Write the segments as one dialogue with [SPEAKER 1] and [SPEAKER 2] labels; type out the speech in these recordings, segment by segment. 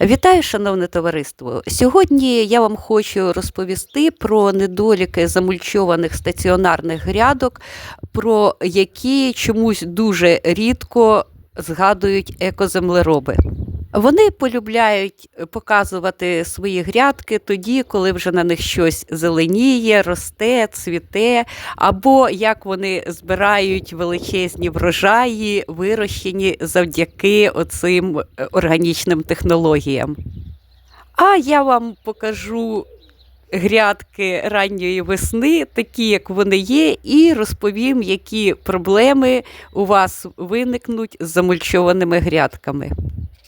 [SPEAKER 1] Вітаю, шановне товариство! Сьогодні я вам хочу розповісти про недоліки замульчованих стаціонарних грядок, про які чомусь дуже рідко згадують екоземлероби. Вони полюбляють показувати свої грядки тоді, коли вже на них щось зеленіє, росте, цвіте, або як вони збирають величезні врожаї, вирощені завдяки оцим е, органічним технологіям. А я вам покажу грядки ранньої весни, такі, як вони є, і розповім, які проблеми у вас виникнуть з замульчованими грядками.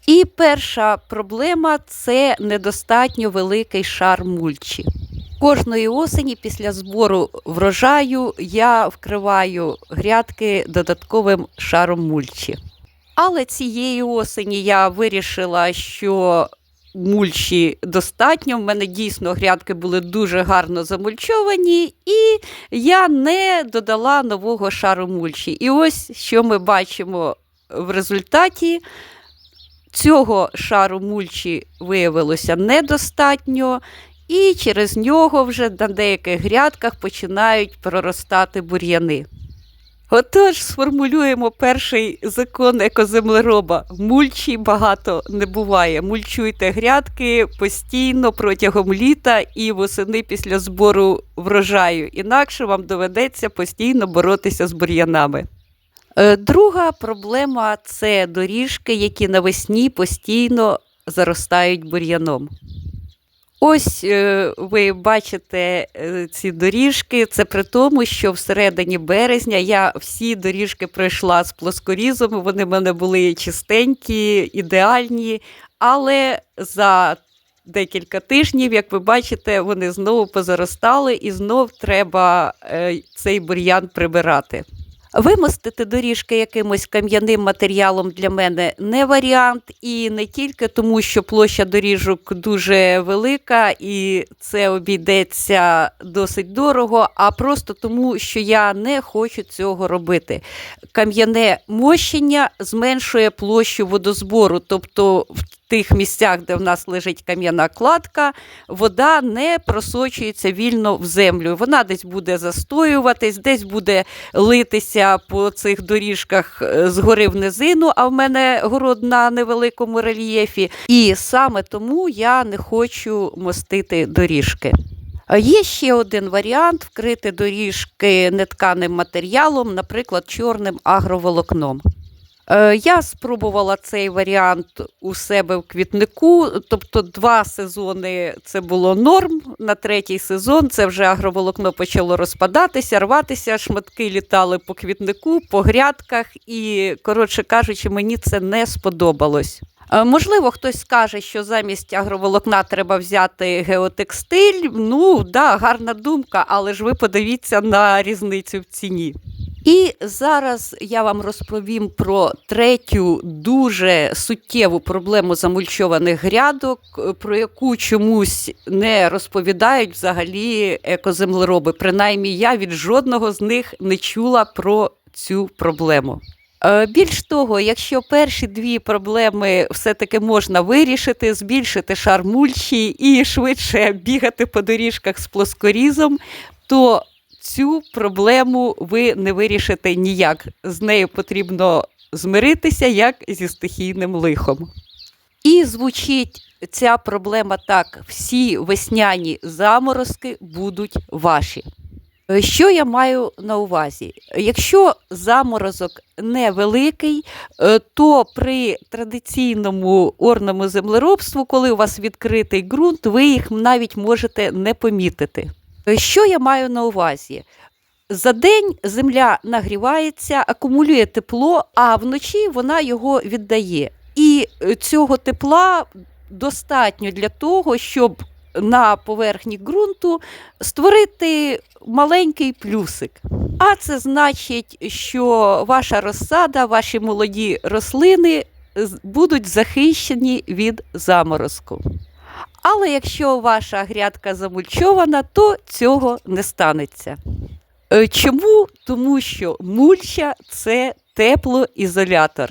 [SPEAKER 1] І перша проблема це недостатньо великий шар мульчі. Кожної осені після збору врожаю я вкриваю грядки додатковим шаром мульчі. Але цієї осені я вирішила, що мульчі достатньо. В мене дійсно грядки були дуже гарно замульчовані, і я не додала нового шару мульчі. І ось що ми бачимо в результаті. Цього шару мульчі виявилося недостатньо, і через нього вже на деяких грядках починають проростати бур'яни. Отож, сформулюємо перший закон екоземлероба. Мульчі багато не буває. Мульчуйте грядки постійно протягом літа і восени після збору врожаю. Інакше вам доведеться постійно боротися з бур'янами. Е, Друга проблема це доріжки, які навесні постійно заростають бур'яном. Ось е, ви бачите е, ці доріжки. Це при тому, що всередині березня я всі доріжки пройшла з плоскорізом. Вони в мене були чистенькі, ідеальні, але за декілька тижнів, як ви бачите, вони знову позаростали і знов треба цей бур'ян прибирати. Вимостити доріжки якимось кам'яним матеріалом для мене не варіант, і не тільки тому, що площа доріжок дуже велика, і це обійдеться досить дорого, а просто тому, що я не хочу цього робити. Кам'яне мощення зменшує площу водозбору, тобто в тих місцях, де в нас лежить кам'яна кладка, вода не просочується вільно в землю. Вона десь буде застоюватись, десь буде литися по цих доріжках е, згори в низину, а в мене город на невеликому рельєфі. І саме тому я не хочу мостити доріжки. Є ще один варіант вкрити доріжки нетканим матеріалом, наприклад, чорним агроволокном. Е, Я спробувала цей варіант у себе в квітнику, тобто два сезони це було норм. На третій сезон це вже агроволокно почало розпадатися, рватися, шматки літали по квітнику, по грядках, і, коротше кажучи, мені це не сподобалось. Е, Можливо, хтось скаже, що замість агроволокна треба взяти геотекстиль. Ну, да, гарна думка, але ж ви подивіться на різницю в ціні. І зараз я вам розповім про третю дуже суттєву проблему замульчованих грядок, е, про яку чомусь не розповідають взагалі екоземлероби. Принаймні, я від жодного з них не чула про цю проблему. Е, Більш того, якщо перші дві проблеми все-таки можна вирішити, збільшити шар мульчі і швидше бігати по доріжках з плоскорізом, то цю проблему ви не вирішите ніяк. З нею потрібно змиритися як зі стихійним лихом. І звучить ця проблема так: всі весняні заморозки будуть ваші. Що я маю на увазі? Якщо заморозок невеликий, е, то при традиційному орному землеробству, коли у вас відкритий ґрунт, ви їх навіть можете не помітити. Е, Що я маю на увазі? За день земля нагрівається, акумулює тепло, а вночі вона його віддає. І е, цього тепла достатньо для того, щоб на поверхні ґрунту створити маленький плюсик. А це значить, що ваша розсада, ваші молоді рослини будуть захищені від заморозку. Але якщо ваша грядка замульчована, то цього не станеться. Е, Чому? Тому що мульча це теплоізолятор.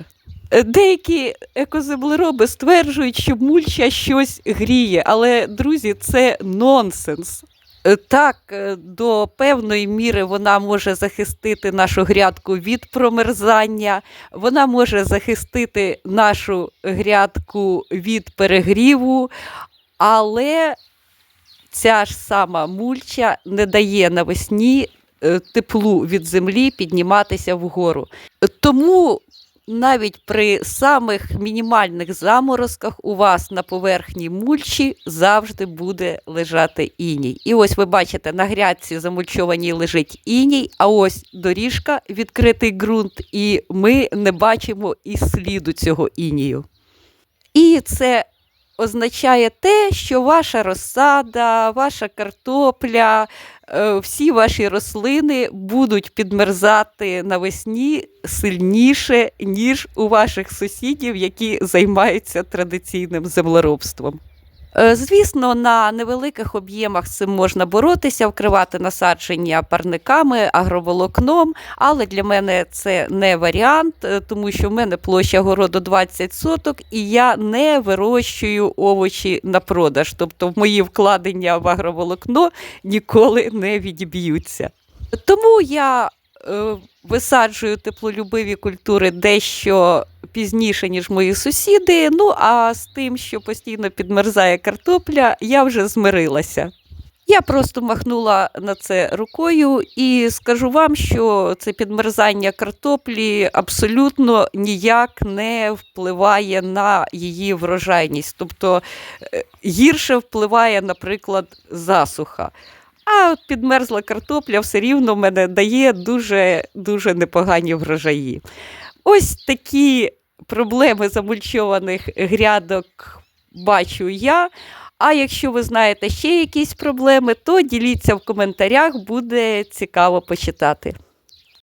[SPEAKER 1] Е, Деякі екоземлероби стверджують, що мульча щось гріє, але, друзі, це нонсенс. Е, Так, до певної міри вона може захистити нашу грядку від промерзання, вона може захистити нашу грядку від перегріву, але ця ж сама мульча не дає навесні е, теплу від землі підніматися вгору. Тому навіть при самих мінімальних заморозках у вас на поверхні мульчі завжди буде лежати іній. І ось ви бачите, на грядці замульчованій лежить іній, а ось доріжка, відкритий ґрунт, і ми не бачимо і сліду цього інію. І це означає те, що ваша розсада, ваша картопля, е, всі ваші рослини будуть підмерзати навесні сильніше, ніж у ваших сусідів, які займаються традиційним землеробством. Е, Звісно, на невеликих об'ємах цим можна боротися, вкривати насадження парниками, агроволокном, але для мене це не варіант, е, тому що в мене площа городу 20 соток, і я не вирощую овочі на продаж. Тобто, в мої вкладення в агроволокно ніколи не відіб'ються. Тому я висаджую теплолюбиві культури дещо пізніше, ніж мої сусіди. Ну а з тим, що постійно підмерзає картопля, я вже змирилася. Я просто махнула на це рукою і скажу вам, що це підмерзання картоплі абсолютно ніяк не впливає на її врожайність. Тобто е, гірше впливає, наприклад, засуха. А підмерзла картопля все рівно в мене дає дуже, дуже непогані врожаї. Ось такі проблеми замульчованих грядок бачу я. А якщо ви знаєте ще якісь проблеми, то діліться в коментарях, буде цікаво почитати.